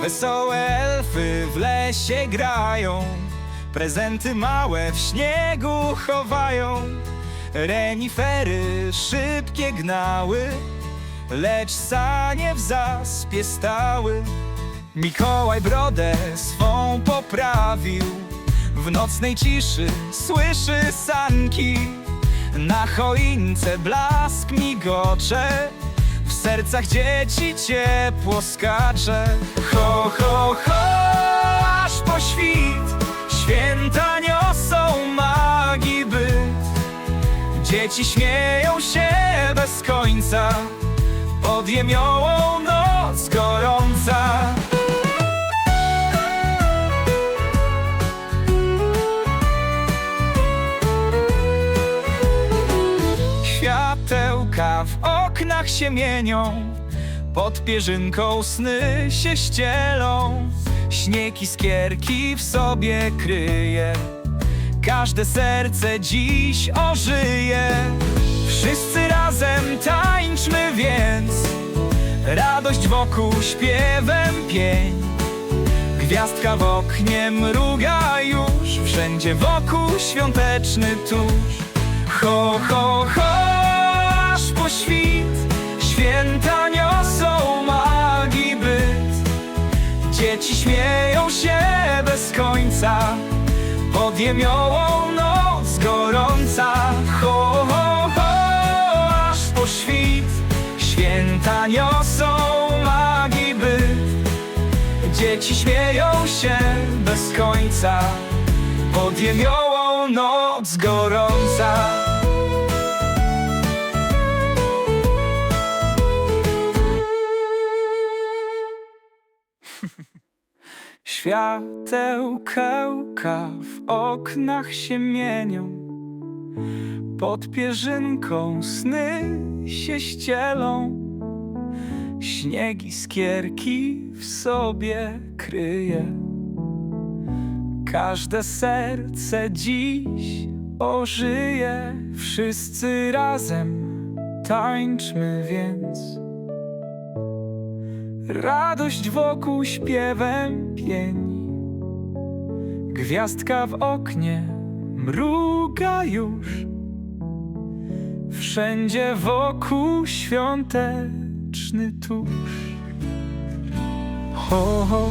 Wesołe elfy w lesie grają, prezenty małe w śniegu chowają. Renifery szybkie gnały, lecz sanie w zaspie stały. Mikołaj brodę swą poprawił, w nocnej ciszy słyszy sanki. Na choince blask migocze, w sercach dzieci ciepło skacze. Dzieci śmieją się bez końca, pod jemiołą noc gorąca. Światełka w oknach się mienią, pod pierzynką sny się ścielą. Śnieg i skierki w sobie kryje, każde serce dziś ożyje. Wszyscy razem tańczmy więc, radość wokół śpiewem pień. Gwiazdka w oknie mruga już, wszędzie wokół świąteczny tusz. Ho, ho, ho, aż po świt, święta niosą magii byt. Dzieci śmieją się bez końca, pod jemiołą noc gorąca. Ho, ho, ho, aż po świt, święta niosą magii byt. Dzieci śmieją się bez końca Pod jemiołą noc gorąca Światełka w oknach się mienią. Pod pierzynką sny się ścielą. Śniegi skierki w sobie kryje. Każde serce dziś ożyje. Wszyscy razem tańczmy więc Radość wokół śpiewem pieni. Gwiazdka w oknie mruga już. Wszędzie wokół świąteczny tusz. Ho, ho,